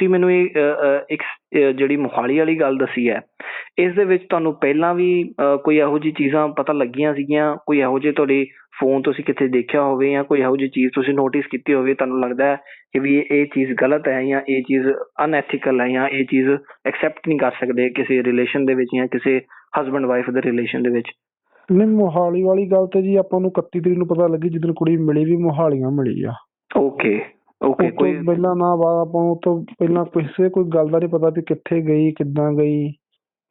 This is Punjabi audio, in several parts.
ਤੁਸੀਂ ਮੈਨੂੰ ਇਹ ਇੱਕ ਜਿਹੜੀ ਮੋਹਾਲੀ ਵਾਲੀ ਗੱਲ ਦੱਸੀ ਹੈ ਇਸ ਦੇ ਵਿੱਚ ਤੁਹਾਨੂੰ ਪਹਿਲਾਂ ਵੀ ਕੋਈ ਇਹੋ ਜਿਹੀ ਚੀਜ਼ਾਂ ਪਤਾ ਲੱਗੀਆਂ ਸੀਗੀਆਂ? ਕੋਈ ਇਹੋ ਜਿਹੇ ਤੁਹਾਡੇ ਫੋਨ ਤੁਸੀਂ ਕਿਤੇ ਦੇਖਿਆ ਹੋਵੇ ਜਾਂ ਕੋਈ ਇਹੋ ਜਿਹੀ ਚੀਜ਼ ਤੁਸੀਂ ਨੋਟਿਸ ਕੀਤੀ ਹੋਵੇ? ਤੁਹਾਨੂੰ ਲੱਗਦਾ ਹੈ ਕਿ ਵੀ ਇਹ ਇਹ ਚੀਜ਼ ਗਲਤ ਹੈ ਜਾਂ ਇਹ ਚੀਜ਼ ਅਨਐਥੀਕਲ ਹੈ ਜਾਂ ਇਹ ਚੀਜ਼ ਐਕਸੈਪਟ ਨਹੀਂ ਕਰ ਸਕਦੇ ਕਿਸੇ ਰਿਲੇਸ਼ਨ ਦੇ ਵਿੱਚ ਜਾਂ ਕਿਸੇ ਹਸਬੰਡ ਵਾਈਫ ਦੇ ਰਿਲੇਸ਼ਨ ਦੇ ਵਿੱਚ? ਨਹੀਂ ਮੋਹਾਲੀ ਵਾਲੀ ਗੱਲ ਤੇ ਜੀ ਆਪਾਂ ਨੂੰ 31 ਤਰੀਕ ਨੂੰ ਪਤਾ ਲੱਗੀ ਜਦੋਂ ਕੁੜੀ ਮਿਲੀ ਵੀ ਮੋਹਾਲੀਆਂ ਮਿਲੀ ਆ। ਓਕੇ ਓਕੇ ਉਹ ਤੋਂ ਕੋਈ ਪਹਿਲਾਂ ਨਾ ਬਾਅਦ ਆਪਾਂ ਨੂੰ ਉਹ ਤੋਂ ਪਹਿਲਾਂ ਕਿਸੇ ਕੋਈ ਗੱਲ ਦਾ ਨਹੀਂ ਪਤਾ ਵੀ ਕਿੱਥੇ ਗਈ ਕਿੱਦਾਂ ਗਈ।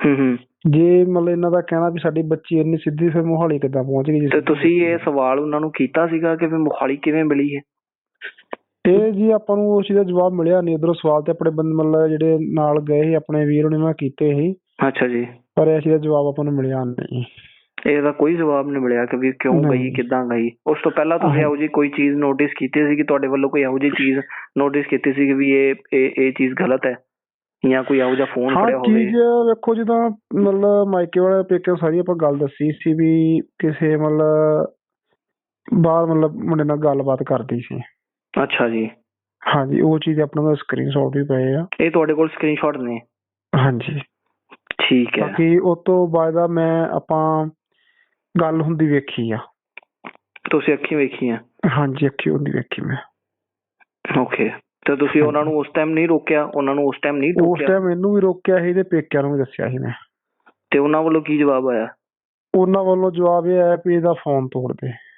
ਹੂੰ ਹੂੰ। ਜੇ ਮਤਲਬ ਇਹਨਾਂ ਦਾ ਕਹਿਣਾ ਵੀ ਸਾਡੀ ਬੱਚੀ ਇੰਨੀ ਸਿੱਧੀ ਫਿਰ ਮੋਹਾਲੀ ਕਿੱਦਾਂ ਪਹੁੰਚ ਗਈ ਜੀ ਤੇ ਤੁਸੀਂ ਇਹ ਸਵਾਲ ਉਹਨਾਂ ਨੂੰ ਕੀਤਾ ਸੀਗਾ ਕਿ ਵੀ ਮੋਹਾਲੀ ਕਿਵੇਂ ਮਿਲੀ ਹੈ ਇਹ ਜੀ ਆਪਾਂ ਨੂੰ ਉਸ ਚੀਜ਼ ਦਾ ਜਵਾਬ ਮਿਲਿਆ ਨਹੀਂ ਉਧਰੋਂ ਸਵਾਲ ਤੇ ਆਪਣੇ ਬੰਦ ਮਤਲਬ ਜਿਹੜੇ ਨਾਲ ਗਏ ਸੀ ਆਪਣੇ ਵੀਰ ਉਹਨਾਂ ਨਾਲ ਕੀਤੇ ਸੀ। ਅੱਛਾ ਜੀ। ਪਰ ਇਸ ਚੀਜ਼ ਦਾ ਜਵਾਬ ਆਪਾਂ ਨੂੰ ਮਿਲਿਆ ਨਹੀਂ। ਇਹਦਾ ਕੋਈ ਜਵਾਬ ਨਹੀਂ ਮਿਲਿਆ ਕਿ ਵੀ ਕਿਉਂ। ਗਈ ਕਿੱਦਾਂ ਗਈ। ਉਸ ਤੋਂ ਪਹਿਲਾਂ ਤੁਸੀਂ ਹਾਂ। ਇਹੋ ਜਿਹੀ ਕੋਈ ਚੀਜ਼ ਨੋਟਿਸ ਕੀਤੀ ਸੀ ਕਿ ਤੁਹਾਡੇ ਵੱਲੋਂ ਕੋਈ ਇਹੋ ਜਿਹੀ ਚੀਜ਼ ਨੋਟਿਸ ਕੀਤੀ ਸੀ ਕਿ ਵੀ ਇਹ ਇਹ ਇਹ ਚੀਜ਼ ਗਲਤ ਹੈ? ਜਾਂ ਕੋਈ ਇਹੋ ਜਿਹਾ ਫੋਨ ਹਾਂ ਫੜਿਆ ਹੋਵੇ? ਚੀਜ਼ ਵੇਖੋ ਜਿੱਦਾਂ ਮਤਲਬ ਮਾਈਕੇ ਵਾਲੇ ਪੇਕੇ ਸਾਰੀ ਆਪਾਂ ਗੱਲ ਦੱਸੀ ਸੀ ਵੀ ਕਿਸੇ ਮਤਲਬ ਬਾਹਰ ਮਤਲਬ ਮੁੰਡੇ ਨਾਲ ਗੱਲਬਾਤ ਕਰਦੀ ਸੀ। ਅੱਛਾ ਜੀ। ਹਾਂਜੀ ਉਹ ਚੀਜ਼ ਆਪਣੇ ਕੋਲ ਸਕਰੀਨਸ਼ਾਟ ਵੀ ਪਏ ਆ। ਇਹ ਤੁਹਾਡੇ ਕੋਲ ਸਕਰੀਨਸ਼ਾਟ ਨੇ? ਹਾਂਜੀ। ਠੀਕ ਹੈ। ਬਾਕੀ ਉਸ ਤੋਂ ਬਾਅਦ ਦਾ ਮੈਂ ਆਪਾਂ ਗੱਲ ਹੁੰਦੀ ਵੇਖੀ ਆ। ਤੁਸੀਂ ਅੱਖੀਂ ਵੇਖੀਆਂ? ਹਾਂਜੀ ਅੱਖੀ ਹੁੰਦੀ ਵੇਖੀ ਮੈਂ। ਓਕੇ ਤੇ ਤੁਸੀਂ ਉਹਨਾਂ ਨੂੰ ਉਸ ਟਾਈਮ ਨਹੀਂ ਰੋਕਿਆ? ਉਹਨਾਂ ਨੂੰ ਉਸ ਟਾਈਮ ਨਹੀਂ ਉਸ ਰੋਕਿਆ? ਟਾਈਮ ਇਹਨੂੰ ਵੀ ਰੋਕਿਆ ਸੀ ਤੇ ਪੇਕਿਆਂ ਨੂੰ ਵੀ ਦੱਸਿਆ ਸੀ ਮੈਂ। ਤੇ ਉਹਨਾਂ ਵੱਲੋਂ ਕੀ ਜਵਾਬ ਆਇਆ? ਉਹਨਾਂ ਵੱਲੋਂ ਜਵਾਬ ਇਹ ਆਇਆ ਵੀ ਇਹਦਾ ਫੋਨ ਤੋੜ ਦੇ।